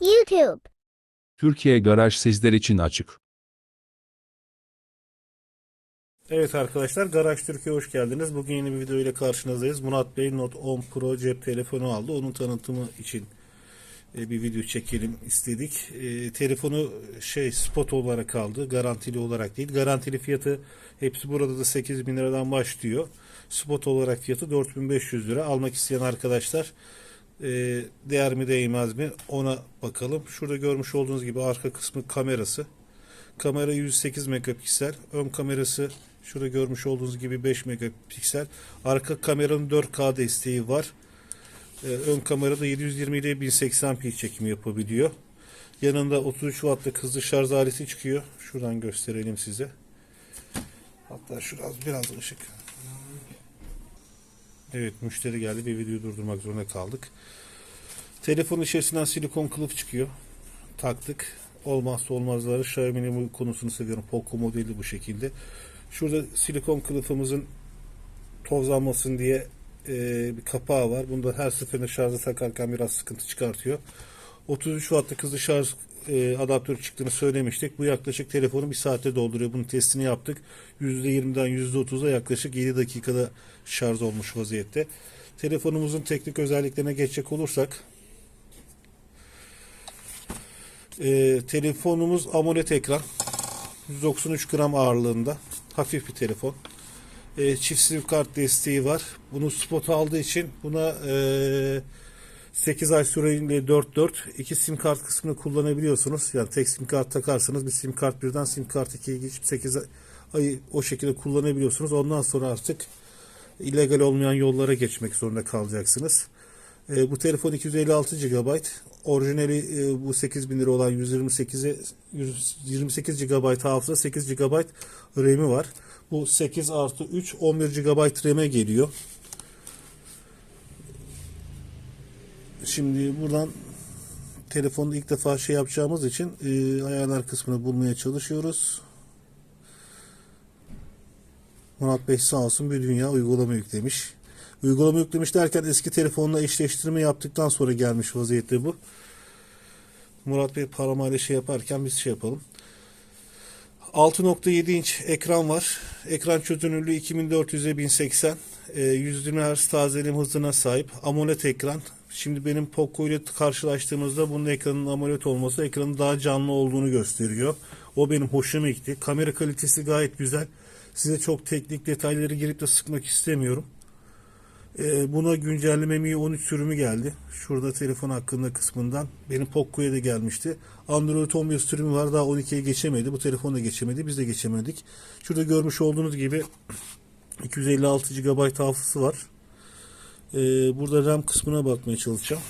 YouTube. Türkiye Garaj sizler için açık. Evet arkadaşlar Garaj Türkiye hoş geldiniz. Bugün yeni bir video ile karşınızdayız. Murat Bey Note 10 Pro cep telefonu aldı. Onun tanıtımı için e, bir video çekelim istedik. E, telefonu şey spot olarak aldı. Garantili olarak değil. Garantili fiyatı hepsi burada da 8 bin liradan başlıyor. Spot olarak fiyatı 4500 lira. Almak isteyen arkadaşlar e, değer mi değmez mi ona bakalım. Şurada görmüş olduğunuz gibi arka kısmı kamerası. Kamera 108 megapiksel. Ön kamerası şurada görmüş olduğunuz gibi 5 megapiksel. Arka kameranın 4K desteği var. Ee, ön kamerada 720 ile 1080p çekimi yapabiliyor. Yanında 33 wattlık hızlı şarj aleti çıkıyor. Şuradan gösterelim size. Hatta şurası biraz ışık. Evet müşteri geldi ve videoyu durdurmak zorunda kaldık. Telefonun içerisinden silikon kılıf çıkıyor. Taktık. Olmazsa olmazları Xiaomi'nin bu konusunu seviyorum. Poco modeli bu şekilde. Şurada silikon kılıfımızın tozlanmasın diye e, bir kapağı var. Bunda her seferinde şarja takarken biraz sıkıntı çıkartıyor. 33 wattlık hızlı şarj e, adaptörü çıktığını söylemiştik. Bu yaklaşık telefonu bir saatte dolduruyor. Bunun testini yaptık. %20'den %30'a yaklaşık 7 dakikada şarj olmuş vaziyette. Telefonumuzun teknik özelliklerine geçecek olursak e, telefonumuz AMOLED ekran. 193 gram ağırlığında. Hafif bir telefon. E, çift sim kart desteği var. Bunu spot aldığı için buna e, 8 ay süreyle 4-4 iki sim kart kısmını kullanabiliyorsunuz. Yani tek sim kart takarsanız bir sim kart birden sim kart 2'ye geçip 8 ayı o şekilde kullanabiliyorsunuz. Ondan sonra artık illegal olmayan yollara geçmek zorunda kalacaksınız. E, bu telefon 256 GB. Orijinali e, bu 8000 lira olan 128'e 128 GB hafıza 8 GB RAM'i var. Bu 8 artı 3 11 GB RAM'e geliyor. Şimdi buradan telefonda ilk defa şey yapacağımız için e, ayarlar kısmını bulmaya çalışıyoruz. Murat Bey sağ olsun bir dünya uygulama yüklemiş. Uygulama yüklemiş derken eski telefonla eşleştirme yaptıktan sonra gelmiş vaziyette bu. Murat Bey paramayla şey yaparken biz şey yapalım. 6.7 inç ekran var. Ekran çözünürlüğü 2400'e 1080. E, 120 Hz tazelim hızına sahip. AMOLED ekran. Şimdi benim Poco ile karşılaştığımızda bunun ekranın AMOLED olması ekranın daha canlı olduğunu gösteriyor. O benim hoşuma gitti. Kamera kalitesi gayet güzel. Size çok teknik detayları girip de sıkmak istemiyorum. Ee, buna güncelleme Mi 13 sürümü geldi. Şurada telefon hakkında kısmından. Benim Poco'ya da gelmişti. Android 11 sürümü var. Daha 12'ye geçemedi. Bu telefon da geçemedi. Biz de geçemedik. Şurada görmüş olduğunuz gibi 256 GB hafızası var. Ee, burada RAM kısmına bakmaya çalışacağım.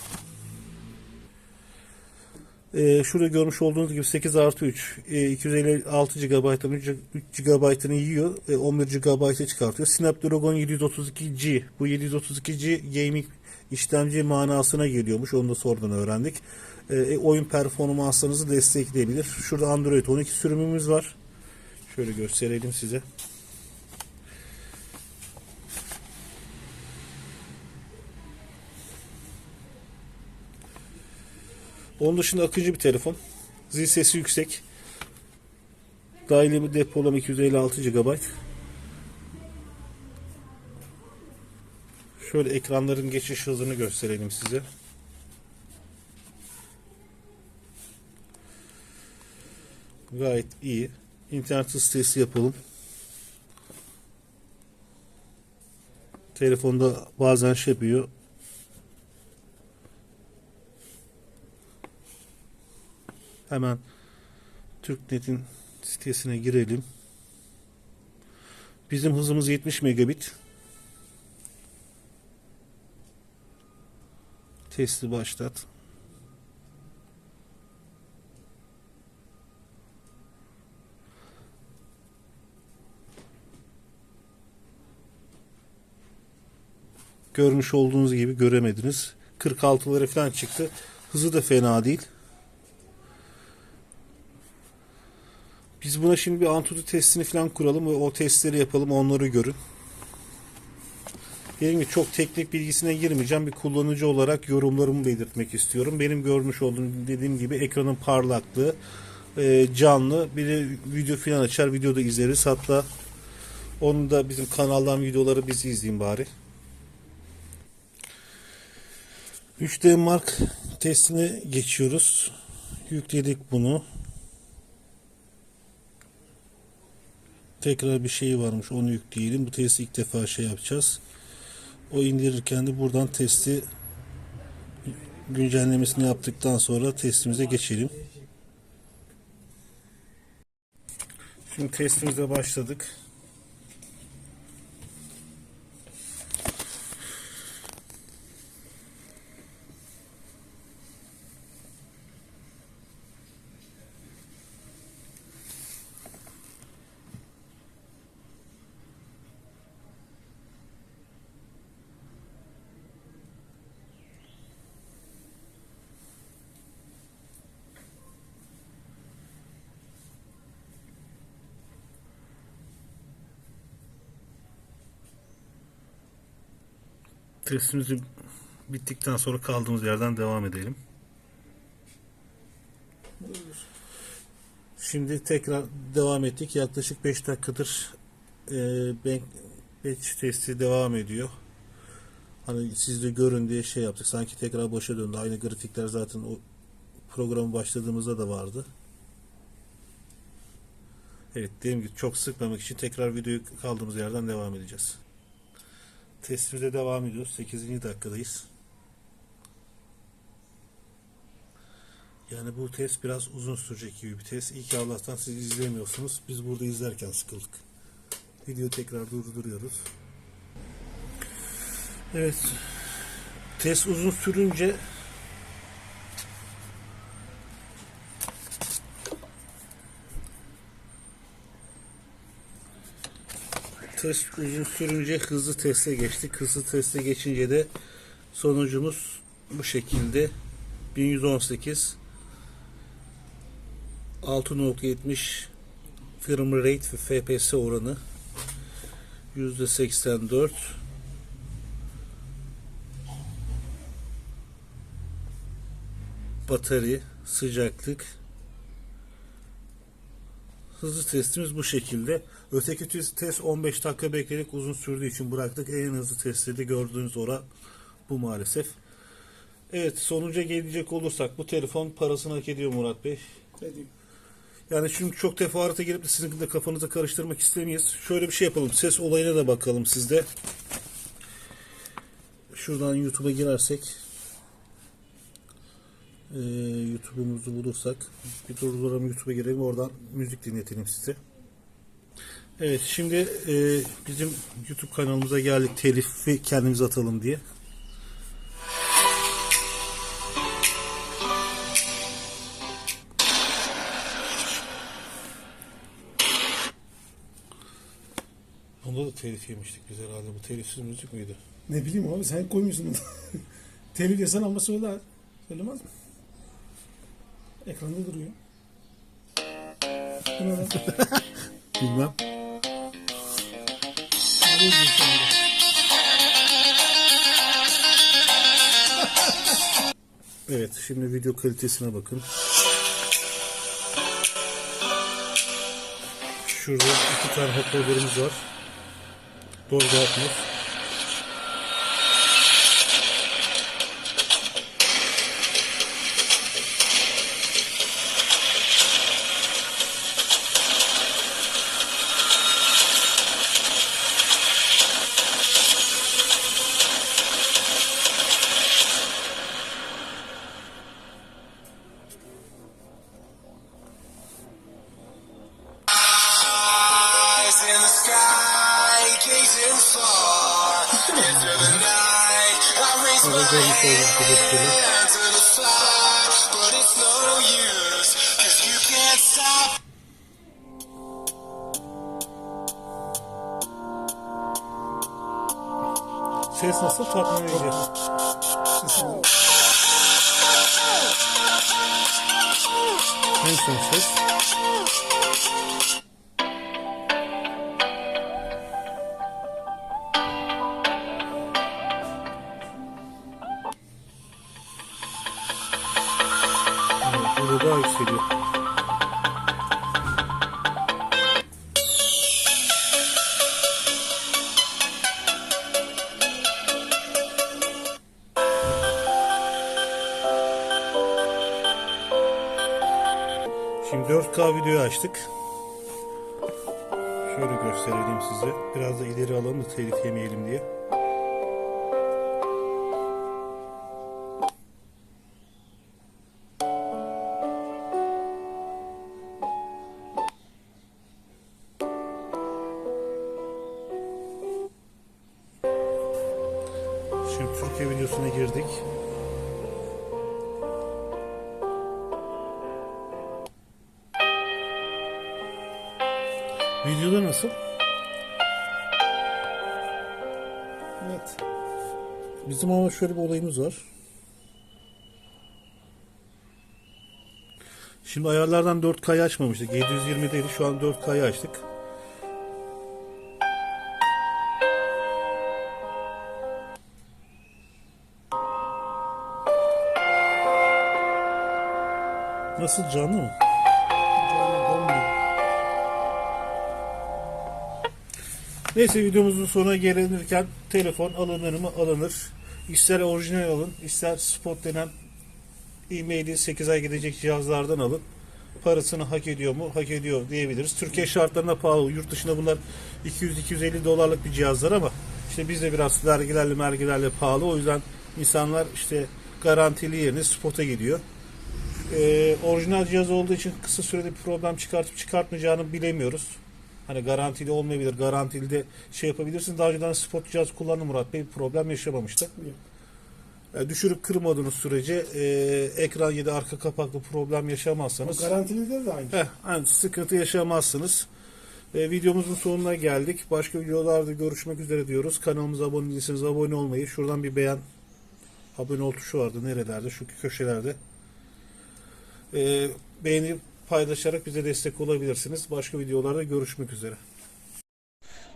Ee, şurada görmüş olduğunuz gibi 8 artı 3 e, 256 GB'ın 3 GB'ını yiyor. E, 11 GB'e çıkartıyor. Snapdragon 732G. Bu 732G gaming işlemci manasına geliyormuş. Onu da sonradan öğrendik. E, e, oyun performanslarınızı destekleyebilir. Şurada Android 12 sürümümüz var. Şöyle gösterelim size. Onun dışında akıcı bir telefon. Zil sesi yüksek. Bir depolama 256 GB. Şöyle ekranların geçiş hızını gösterelim size. Gayet iyi. İnternet sitesi yapalım. Telefonda bazen şey yapıyor. Hemen TürkNet'in sitesine girelim. Bizim hızımız 70 megabit. Testi başlat. Görmüş olduğunuz gibi göremediniz. 46'lara falan çıktı. Hızı da fena değil. Biz buna şimdi bir Antutu testini falan kuralım ve o testleri yapalım onları görün. Dediğim gibi çok teknik bilgisine girmeyeceğim. Bir kullanıcı olarak yorumlarımı belirtmek istiyorum. Benim görmüş olduğum dediğim gibi ekranın parlaklığı, e, canlı. Bir de video falan açar. Videoda izleriz. Hatta onu da bizim kanaldan videoları biz izleyin bari. 3D Mark testine geçiyoruz. Yükledik bunu. Tekrar bir şey varmış onu yükleyelim. Bu testi ilk defa şey yapacağız. O indirirken de buradan testi güncellemesini yaptıktan sonra testimize geçelim. Şimdi testimize başladık. Testimizi bittikten sonra kaldığımız yerden devam edelim. Şimdi tekrar devam ettik. Yaklaşık 5 dakikadır e, batch testi devam ediyor. Hani siz de görün diye şey yaptık. Sanki tekrar başa döndü. Aynı grafikler zaten o programı başladığımızda da vardı. Evet dediğim gibi çok sıkmamak için tekrar videoyu kaldığımız yerden devam edeceğiz. Testimize devam ediyoruz. 8. dakikadayız. Yani bu test biraz uzun sürecek gibi bir test. İyi ki Allah'tan siz izlemiyorsunuz. Biz burada izlerken sıkıldık. Video tekrar durduruyoruz. Evet. Test uzun sürünce test uzun sürünce hızlı teste geçtik. Hızlı teste geçince de sonucumuz bu şekilde 1118 6.70 firmware rate ve FPS oranı %84 batarya sıcaklık hızlı testimiz bu şekilde. Öteki test test 15 dakika bekledik uzun sürdüğü için bıraktık. En hızlı testi de gördüğünüz ora bu maalesef. Evet sonuca gelecek olursak bu telefon parasını hak ediyor Murat Bey. Yani çünkü çok teferruata girip de sizin de kafanızı karıştırmak istemeyiz. Şöyle bir şey yapalım. Ses olayına da bakalım sizde. Şuradan YouTube'a girersek ee, YouTube'umuzu bulursak bir durduralım YouTube'a girelim oradan müzik dinletelim size. Evet şimdi e, bizim YouTube kanalımıza geldik telifi kendimiz atalım diye. Onda da telif yemiştik biz herhalde. Bu telifsiz müzik müydü? Ne bileyim abi sen koymuşsun onu. Telif yesen ama söyler. Söylemez mi? Ekranda duruyor. Bilmem. Evet şimdi video kalitesine bakın. Şurada iki tane hoparlörümüz var. Dolby Atmos. Use, cause you can't stop. Ses nasıl tatmin edici? Sesi var. En son ses. Daha yükseliyor. Şimdi 4K videoyu açtık. Şöyle gösterelim size. Biraz da ileri alalım da telif yemeyelim diye. Bizim ama şöyle bir olayımız var. Şimdi ayarlardan 4K'yı açmamıştık. 720 değil şu an 4K'yı açtık. Nasıl canlı mı? Neyse videomuzun sonuna gelinirken telefon alınır mı alınır. İster orijinal alın, ister spot denen e-maili 8 ay gidecek cihazlardan alın. Parasını hak ediyor mu? Hak ediyor diyebiliriz. Türkiye şartlarına pahalı. Yurt dışında bunlar 200-250 dolarlık bir cihazlar ama işte bizde biraz vergilerle mergilerle pahalı. O yüzden insanlar işte garantili yerine spot'a gidiyor. Ee, orijinal cihaz olduğu için kısa sürede bir problem çıkartıp çıkartmayacağını bilemiyoruz. Hani garantili olmayabilir. Garantili de şey yapabilirsin. Daha önceden spot cihaz kullandım Murat Bey. Bir problem yaşamamıştı. Yani düşürüp kırmadığınız sürece e, ekran ya da arka kapaklı problem yaşamazsanız Garantili de aynı. heh, hani sıkıntı yaşamazsınız. E, videomuzun sonuna geldik. Başka videolarda görüşmek üzere diyoruz. Kanalımıza abone değilseniz abone olmayı, şuradan bir beğen abone ol tuşu vardı nerelerde şu köşelerde. E, beğenip paylaşarak bize destek olabilirsiniz. Başka videolarda görüşmek üzere.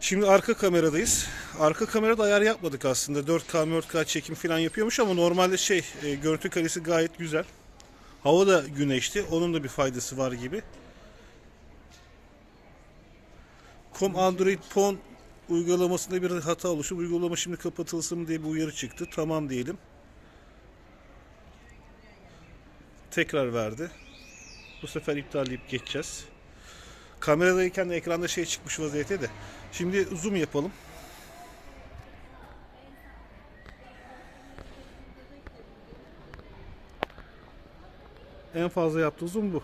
Şimdi arka kameradayız. Arka kamerada ayar yapmadık aslında. 4K, 4K çekim falan yapıyormuş ama normalde şey e, görüntü kalitesi gayet güzel. Hava da güneşli. Onun da bir faydası var gibi. Com Android Phone uygulamasında bir hata oluştu. Uygulama şimdi kapatılsın diye bir uyarı çıktı. Tamam diyelim. Tekrar verdi. Bu sefer iptalleyip geçeceğiz. Kameradayken de ekranda şey çıkmış vaziyette de. Şimdi zoom yapalım. En fazla yaptığı zoom bu.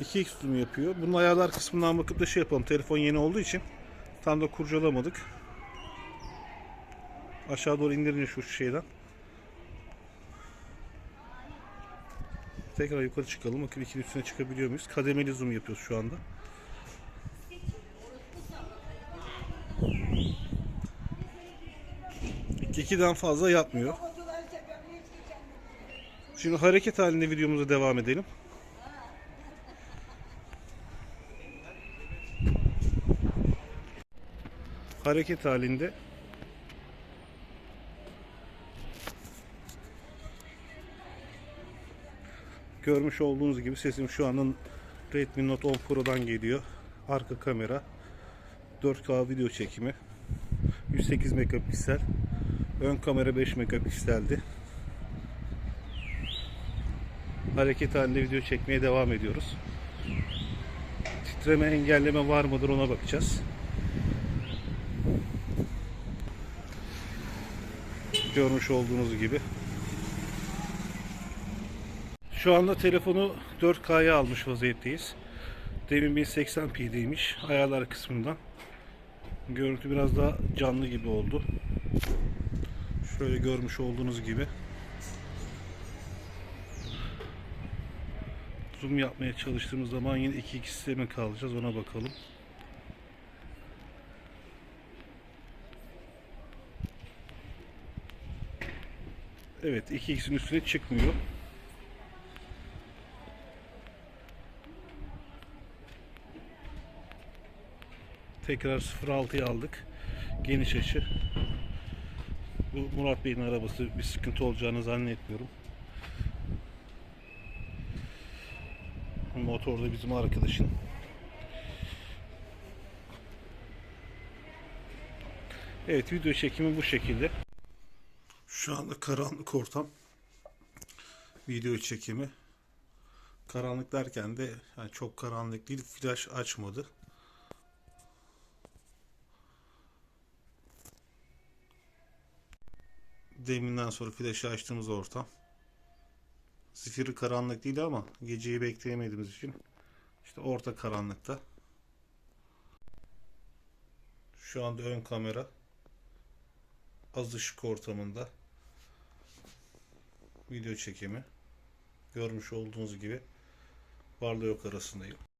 2x zoom yapıyor. Bunun ayarlar kısmından bakıp da şey yapalım. Telefon yeni olduğu için tam da kurcalamadık. Aşağı doğru indirince şu şeyden. Tekrar yukarı çıkalım. Bakın ikinin üstüne çıkabiliyor muyuz? Kademeli zoom yapıyoruz şu anda. İkiden fazla yapmıyor. Şimdi hareket halinde videomuza devam edelim. Hareket halinde Görmüş olduğunuz gibi sesim şu anın Redmi Note 10 Pro'dan geliyor. Arka kamera 4K video çekimi 108 megapiksel ön kamera 5 megapikseldi. Hareket halinde video çekmeye devam ediyoruz. Titreme engelleme var mıdır ona bakacağız. Görmüş olduğunuz gibi şu anda telefonu 4K'ya almış vaziyetteyiz. Demin 1080p'deymiş ayarlar kısmından. Görüntü biraz daha canlı gibi oldu. Şöyle görmüş olduğunuz gibi. Zoom yapmaya çalıştığımız zaman yine 2x sistemi kalacağız ona bakalım. Evet 2x'in üstüne çıkmıyor. Tekrar 0.6'ya aldık. Geniş açı. Bu Murat Bey'in arabası bir sıkıntı olacağını zannetmiyorum. Motor da bizim arkadaşın. Evet video çekimi bu şekilde. Şu anda karanlık ortam. Video çekimi. Karanlık derken de yani çok karanlık değil. Flash açmadı. Deminden sonra flaşı açtığımız ortam. Zifiri karanlık değil ama geceyi bekleyemediğimiz için işte orta karanlıkta. Şu anda ön kamera az ışık ortamında video çekimi görmüş olduğunuz gibi varla yok arasındayım.